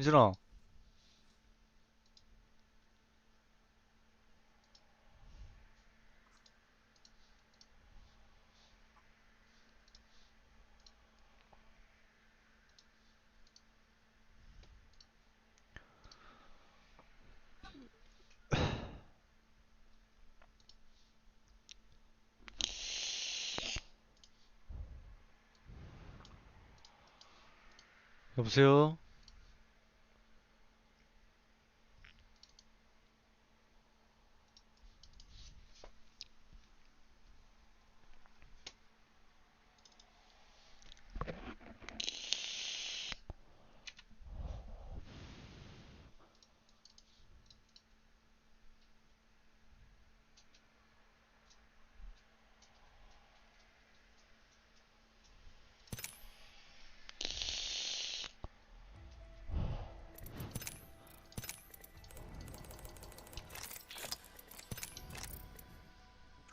현진아. 여보세요?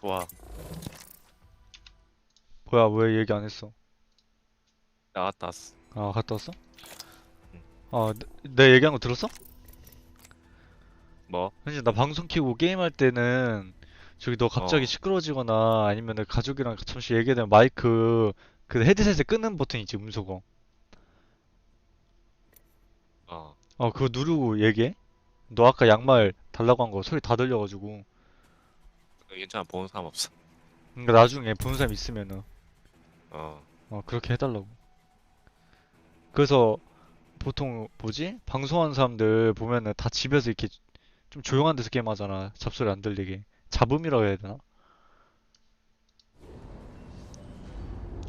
좋아. 뭐야, 왜 얘기 안 했어? 나갔다 왔어. 아, 갔다 왔어? 응. 아, 내, 내 얘기한 거 들었어? 뭐? 현진, 나 방송 켜고 게임할 때는 저기 너 갑자기 어. 시끄러워지거나 아니면 가족이랑 잠시 얘기하면 마이크 그 헤드셋에 끄는 버튼 있지, 음소거. 어. 어, 그거 누르고 얘기해? 너 아까 양말 달라고 한 거 소리 다 들려가지고. 괜찮아. 보는 사람 없어. 그러니까 나중에 보는 사람 있으면은, 어. 어, 그렇게 해달라고. 그래서 보통 뭐지? 방송하는 사람들 보면은 다 집에서 이렇게 좀 조용한 데서 게임하잖아. 잡소리 안 들리게. 잡음이라고 해야 되나?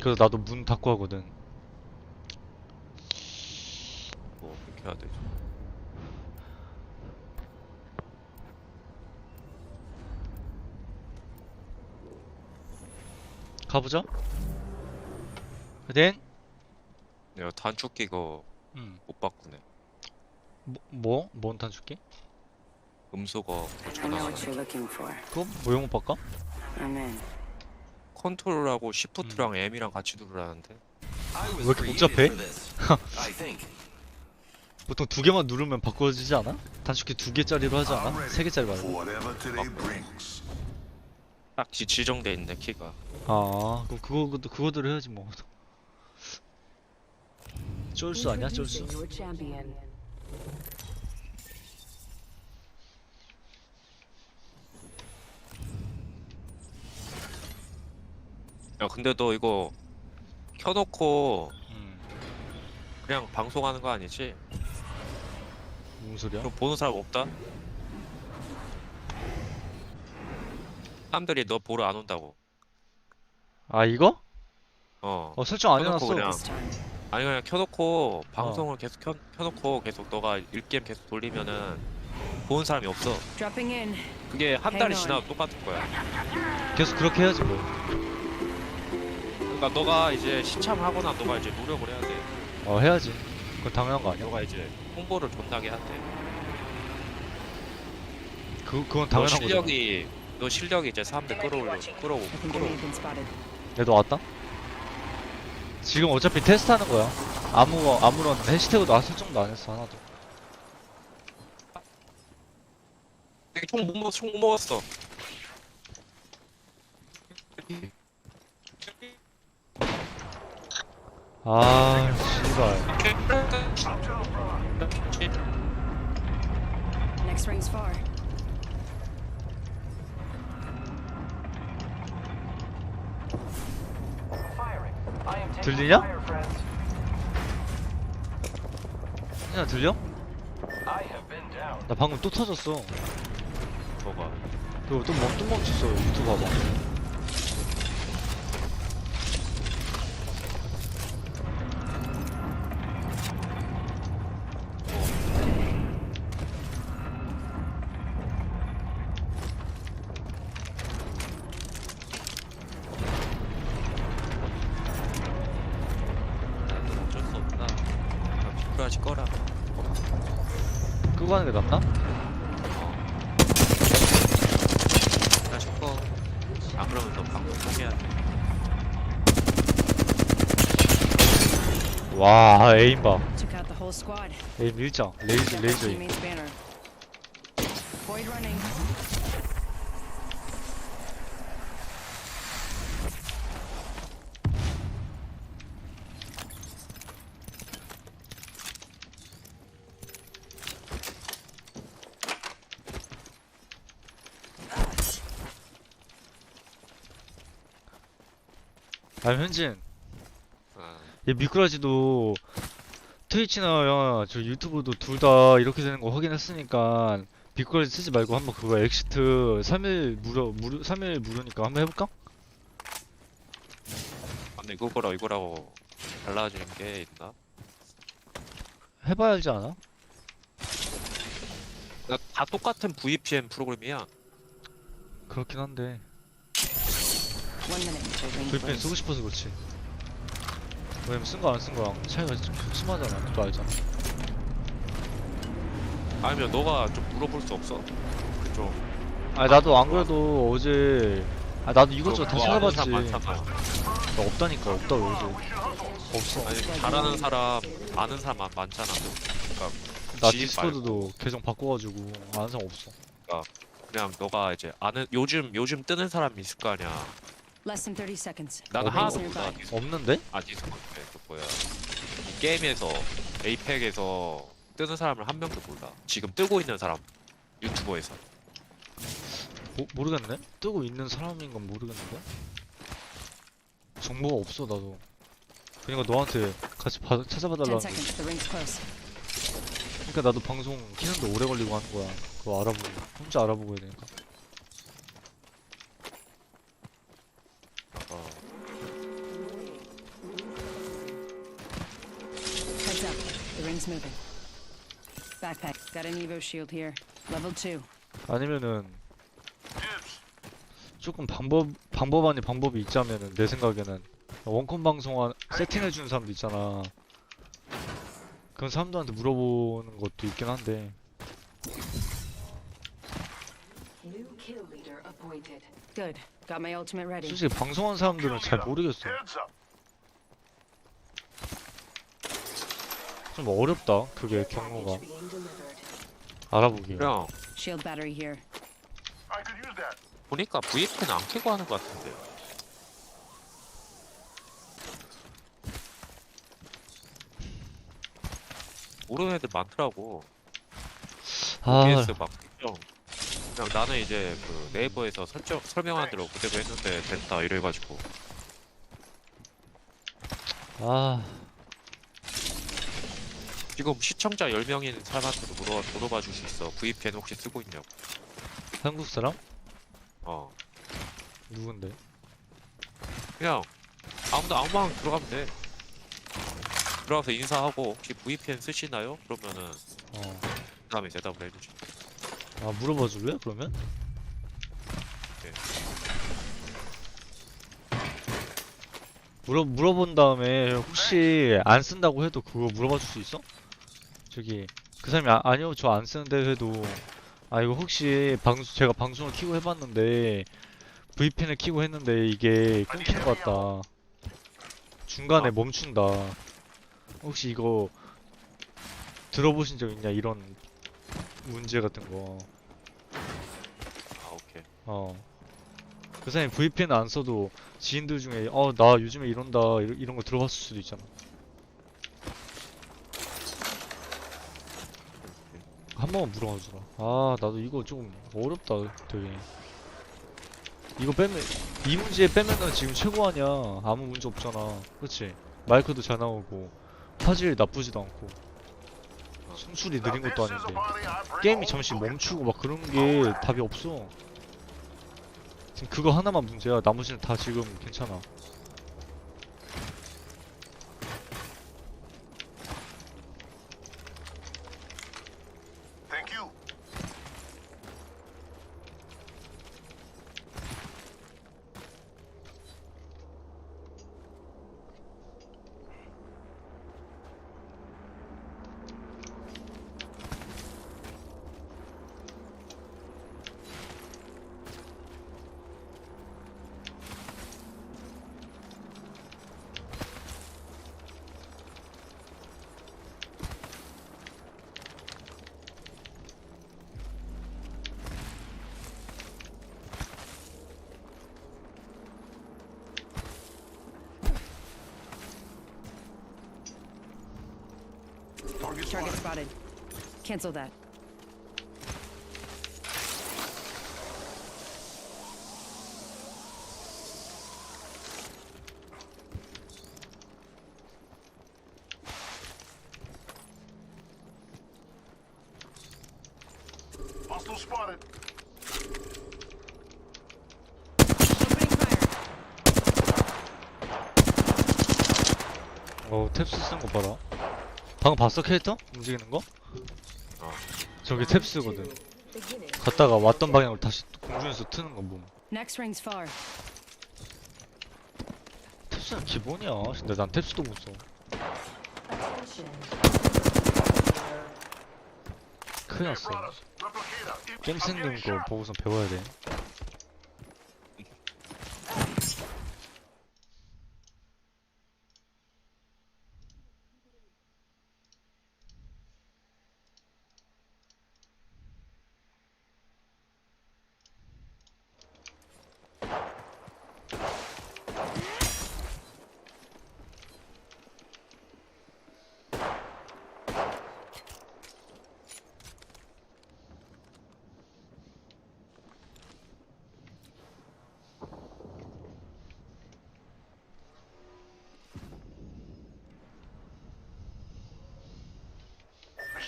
그래서 나도 문 닫고 하거든. 뭐 그렇게 해야 되지. 가보자. 된? 내가 단축키 그거 응. 못 바꾸네. 뭐, 뭐? 뭔 단축키? 음소거 그거 I know 전화. what you're looking for. 그거 뭐 영어 바꿔? I'm in. 컨트롤하고 시프트랑 M이랑 같이 누르라는데. 왜 이렇게 복잡해? 보통 두 개만 누르면 바꿔지지 않아? 단축키 두 개짜리로 하지 않아? 세 개짜리 For 말고. whatever today brings. 딱 지- 지정돼 있네 키가. 아, 그럼 그거 그거 그거대로 해야지 뭐. 쫄수 아니야, 쫄수? Introducing your champion. 야 근데 너 이거 켜놓고 음, 그냥 방송하는 거 아니지? 무슨 소리야? 그럼 보는 사람 없다? 사람들이 너 보러 안 온다고. 아, 이거? 어. 어, 설정 안 켜놓고 해놨어. 그냥. 아니 그냥 켜놓고 방송을 계속 켜, 켜놓고 계속 너가 일게임 계속 돌리면은 보는 사람이 없어. Dropping in. 그게 한 달이. 지나도 똑같은 거야. 계속 그렇게 해야지 뭐. 그러니까 너가 이제 신참하거나 너가 이제 노력을 해야 돼. 어, 해야지. 그건 당연한 거 아니야? 너가 이제 홍보를 존나게 해야 돼. 그 그건 너 당연한 거잖아. 실력이 너 실력이 이제 사람들 끌어올려 been spotted. 얘도 왔다? 지금 어차피 테스트하는 거야. 아무 아무런 해시태그도 아 설정도 안 했어 하나도. 총못 먹었어. 총못 먹었어. 아, 씨발. Next ring's far. 들리냐? 현진아 들려? 나 방금 또 터졌어. 뭐가? 그리고 또 멈, 또 멈췄어. 유튜브 봐봐. 나도 어쩔 수 없다. 그냥 비크라지 꺼라. 끄고 하는 게 낫나? 비크라지 꺼. 안 그러면 너 방송 포기해야 돼. 와, 에임 봐. Took out the whole whole squad. 에임 일장 레이저 Check out 레이저 에임 teammate's banner. Void running. 아 현진 어, 얘 미꾸라지도 트위치나 저 유튜브도 둘 다 이렇게 되는 거 확인했으니까 미꾸라지 쓰지 말고 한번 그거 엑시트 3일 무료 무료 3일 무료니까 한번 해볼까? 근데 이거랑 이거라고 달라지는 게 있나? 해봐야 알지 않아? 다 똑같은 VPN 프로그램이야. 그렇긴 한데 Close. 쓰고 싶어서 그렇지 왜냐면 쓴 거 안 쓴 거랑 차이가 좀 심하잖아 그것도 알잖아 아니면 너가 좀 물어볼 수 없어? 그쪽. 아 나도 안 그래도 어제 아 나도 이것저것 다뭐 찾아봤지 많잖아. 나 없다니까 없다고 어제 없어 아니 잘하는 사람 아는 사람 많- 많잖아. 나 지인 디스코드도 계정 바꿔가지고 아는 사람 없어 그냥 너가 이제 아는 요즘 요즘 뜨는 사람이 있을 거 아니야. Less than 30 seconds. 나는 어, 하나도 몰라. 없는데? 아 디스코드 그 뭐야? 이 게임에서 에이펙에서 뜨는 사람을 한 명도 몰라. 지금 뜨고 있는 사람 유튜버에서. 모, 모르겠네? 뜨고 있는 사람인 건 모르겠는데? 정보가 없어 나도 그러니까 너한테 같이 봐, 10 찾아봐달라는 거 seconds. The ring's close. 그러니까 나도 방송 키는데 오래 걸리고 하는 거야 그거 알아보고 혼자 알아보고 해야 되니까 Ring's moving. Backpack. Got an Evo shield here. Level 2. 아니면은 조금 방법 방법 아닌 방법이 있자면은 내 생각에는 원컴 방송 세팅해 주는 사람도 있잖아 그런 사람들한테 물어보는 것도 있긴 한데 New kill leader appointed. Good. Got my ultimate ready. 솔직히 방송한 사람들은 잘 모르겠어 좀 어렵다 그게 경로가. 알아보기가 그냥 Shield battery here. 보니까 VPN 안 켜고 하는 것 같은데. 모르는 애들 많더라고. 아 OBS 막 설정. 그냥 나는 이제 그 네이버에서 설정 설명한 대로 그대로 했는데 됐다 이래가지고. 아, 지금 시청자 10명인 사람한테도 물어, 물어봐 줄 수 있어. VPN 혹시 쓰고 있냐고. 한국 사람? 어. 누군데? 그냥 아무도 아무만 들어가면 돼. 들어가서 인사하고 혹시 VPN 쓰시나요? 그러면은 어. 그 다음에 대답을 해주지. 아 물어봐 줄래? 그러면? 네. 물어 물어본 다음에 혹시 안 쓴다고 해도 그거 물어봐 줄 수 있어? 저기 그 사람이 아, 아니요 저 안 쓰는데 해도 아 이거 혹시 방송 제가 방송을 키고 해봤는데 VPN을 키고 했는데 이게 끊기는 것 같다. 중간에 아. 멈춘다. 혹시 이거 들어보신 적 있냐 이런 문제 같은 거. 아 오케이. 어. 그 사람이 VPN 안 써도 지인들 중에 어 나 요즘에 이런다 이런, 이런 거 들어봤을 수도 있잖아. 한 번만 물어봐 주라. 아 나도 이거 좀 어렵다 되게. 이거 빼면 이 문제 빼면은 지금 최고 아니야. 아무 문제 없잖아. 그렇지? 마이크도 잘 나오고 화질 나쁘지도 않고 숨소리 느린 것도 아닌데 게임이 잠시 멈추고 막 그런 게 답이 없어. 지금 그거 하나만 문제야. 나머지는 다 지금 괜찮아. Target spotted. Cancel that. Hostile spotted. Opening fire. 어 탭스 쓰는 거 봐라 방금 봤어 캐릭터? 움직이는 거? 어. 저게 탭스거든 갔다가 왔던 방향으로 다시 또 공중에서 트는 거 봄. Next ring's far. 탭스는 기본이야 근데 난 탭스도 못써 Attention. 큰일 났어. 게임 생긴 거. 보고서 배워야 돼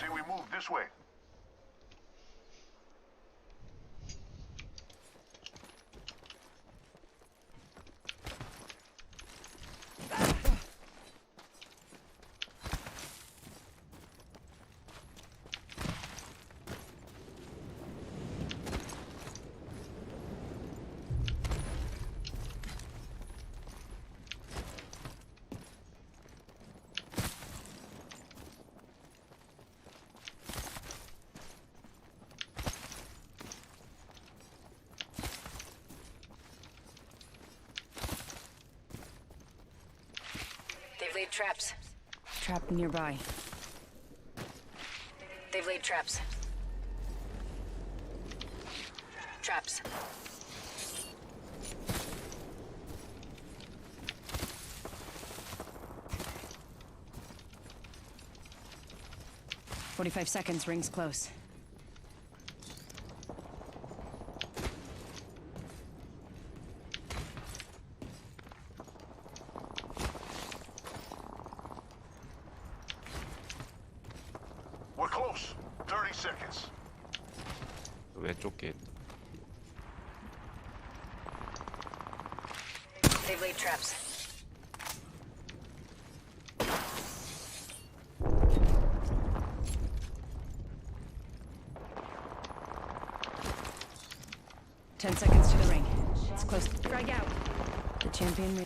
say we move this way. They've laid traps. Trap nearby. They've laid traps. Traps. Forty-five seconds. Rings close. We're close. 30 seconds. 왼쪽 게 있다. They've laid traps. Ten seconds to the ring. It's close. Frag out. The champion.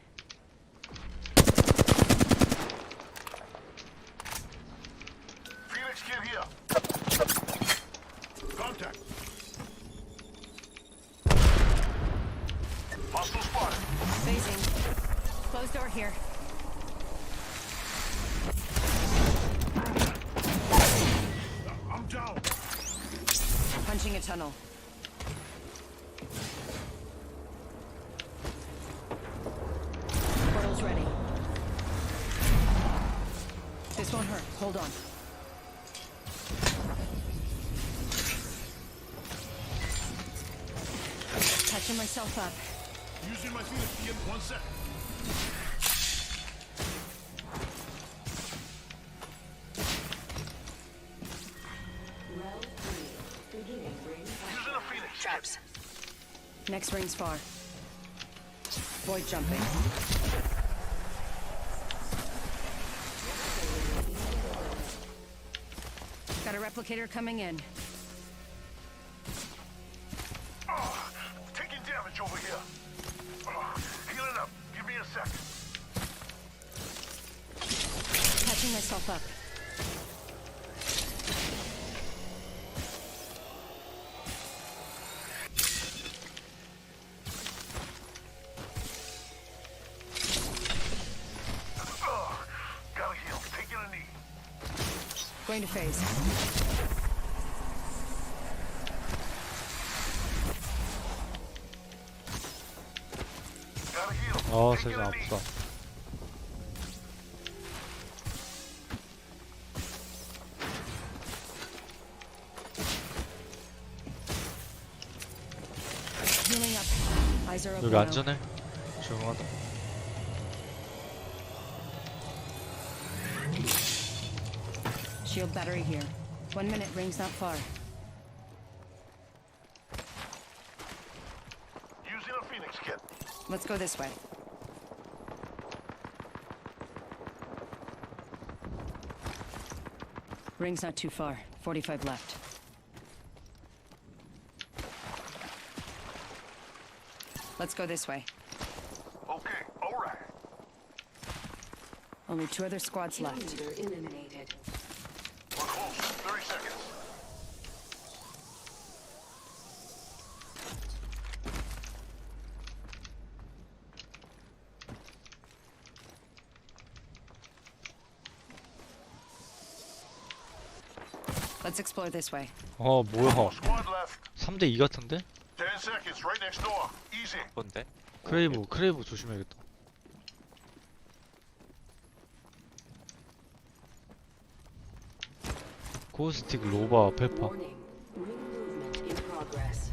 Almost on her. Hold on. Catching myself up. Using my feelings again. get one sec. Using a Phoenix. Traps. Next ring's far. Void jumping. Replicator coming in. Oh, taking damage over here. Oh, healing up. Give me a sec. myself up. Oh, gotta heal. Taking a knee. Going to phase. Healing up. Eyes are open. 여기 now. 안전해 조용하다 Shield battery here. One minute, ring's not far. Using a Phoenix kit. Let's go this way. Ring's not too far. 45 left. Let's go this way. Okay, alright. Only two other squads Kill left. eliminated. Let's explore this way. 어 뭐야 Squad left. 3대2 같은데? 10 seconds. Right next door. Easy. 뭔데? 크레이브 크레이브 조심해야겠다 고스틱 로바 페파 Warning. Ring movement in progress.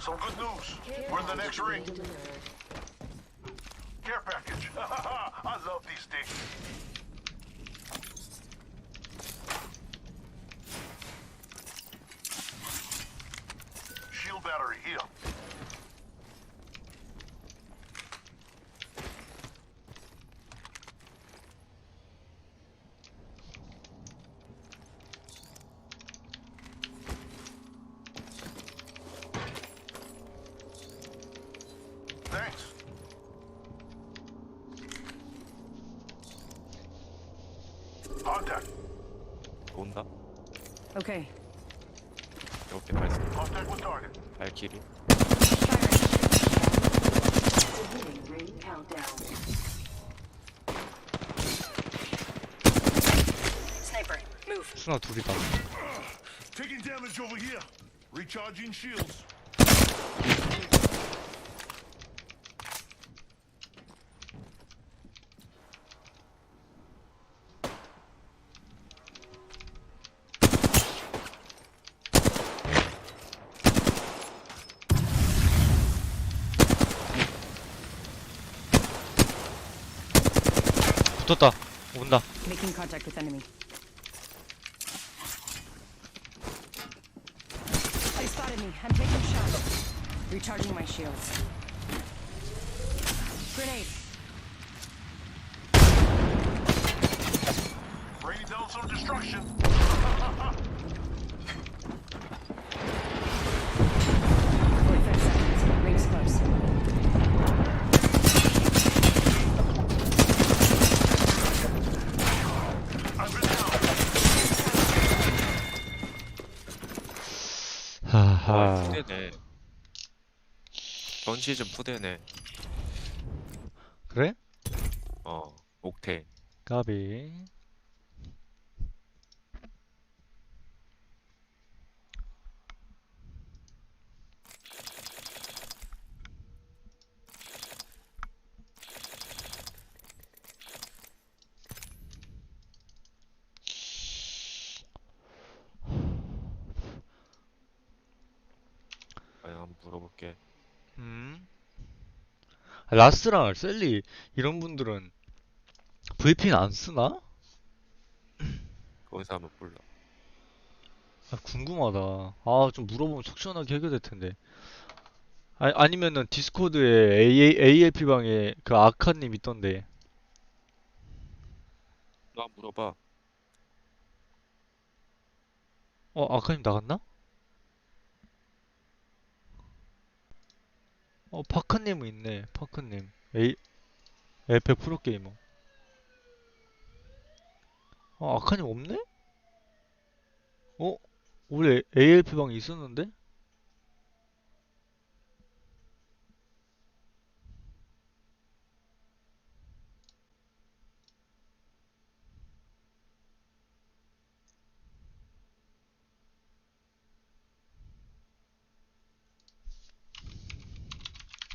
Some good news. We're in the next ring. Care package. I love these things. here. Thanks. Contact. 온다? Okay. 이렇게 발사 Contact with target. 발키리 Beginning ring countdown. Sniper, move. 수나 둘이다 Taking damage over here. Recharging shields. 붙었다 온다 Making contact with enemy. They spotted me. I'm taking shots. Recharging my shields. Grenade. Bringing down some destruction. 푸대네. 전 시즌 푸대네. 그래? 어 옥테인 까비 아니 한번 물어볼게 음. 라스랑 셀리 이런 분들은 VPN 안 쓰나? 거기서 하면 몰라 아, 궁금하다. 아, 좀 물어보면 속 시원하게 해결될 텐데. 아, 아니면은 디스코드에 AA, ALP 방에 그 아카님 있던데. 너 한번 물어봐 어, 아카님 나갔나? 어, 파크님은 있네. 파크님. A, 에펙 프로게이머. 아, 아카님 없네? 어? 원래 ALP 방이 있었는데?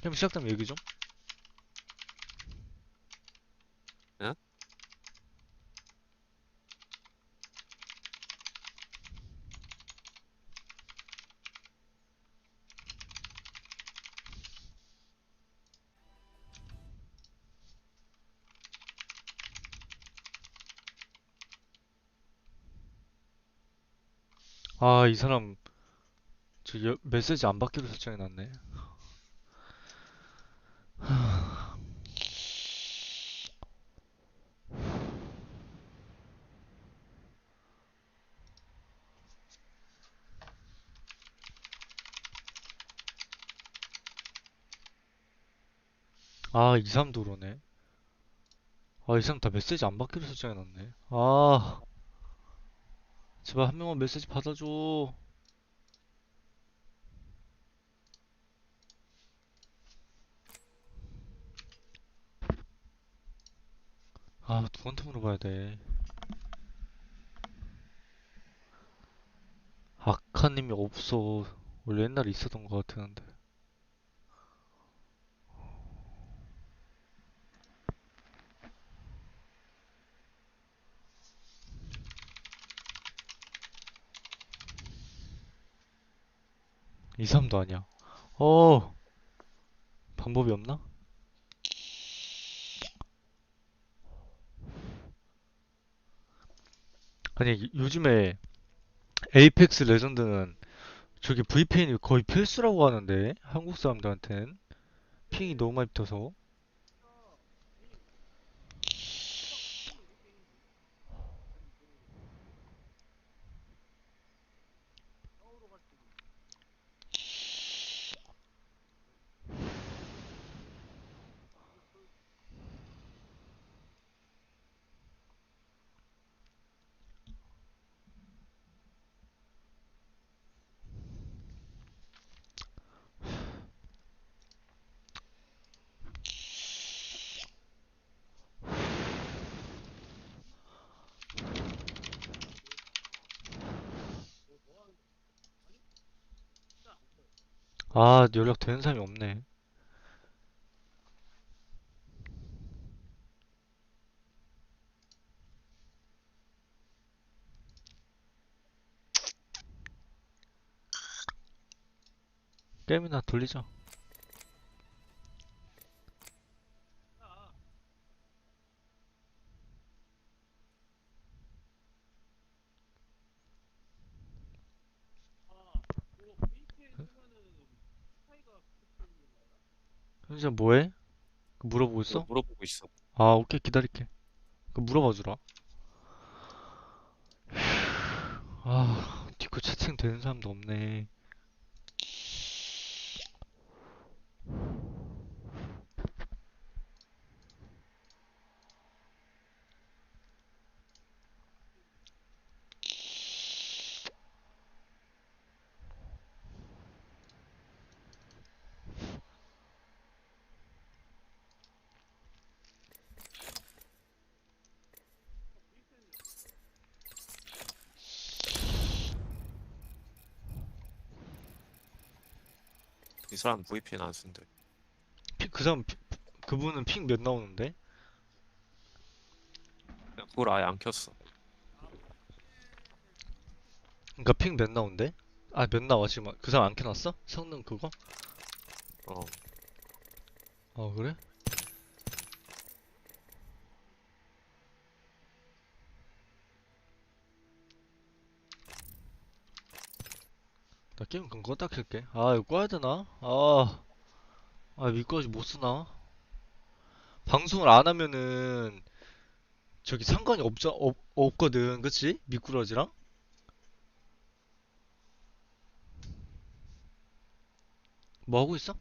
그럼 시작되면 얘기 좀. 응? 아, 이 사람 저 여- 메시지 안 받기로 설정해 놨네. 아, 이 사람도 그러네. 아, 이 사람 다 메시지 안 받기로 설정해놨네. 아, 제발 한 명만 메시지 받아줘. 아, 누구한테 물어봐야 돼. 아카님이 없어. 원래 옛날에 있었던 것 같았는데. 이 사람도 아니야. 어, 방법이 없나? 아니, 요즘에 에이펙스 레전드는 저기 VPN이 거의 필수라고 하는데, 한국 사람들한텐. 핑이 너무 많이 붙어서. 아, 연락 되는 사람이 없네. 게임이나 돌리자. 뭐해? 그 물어보고 있어? 물어보고 있어. 아, 오케이, 기다릴게. 그 물어봐 주라. 아, 디코 채팅 되는 사람도 없네. 이 사람 VPN 안 쓴대. 피, 그 사람, 피- 그분은 핑 몇 나오는데? 그냥 그걸 아예 안 켰어. 그니까 핑 몇 나오는데? 아, 몇 나와, 지금. 그 사람 안 켜놨어? 성능 그거? 어. 어, 그래? 나 게임 그럼 껐다 켤게. 아, 이거 꺼야 되나? 아, 아, 미꺼지 못 쓰나? 방송을 안 하면은, 저기 상관이 없죠, 없, 없거든. 그치? 미꾸라지랑? 뭐 하고 있어?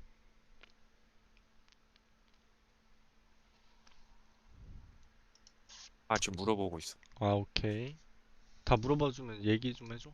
아 지금 물어보고 있어 아 오케이 다 물어봐주면 얘기 좀 해줘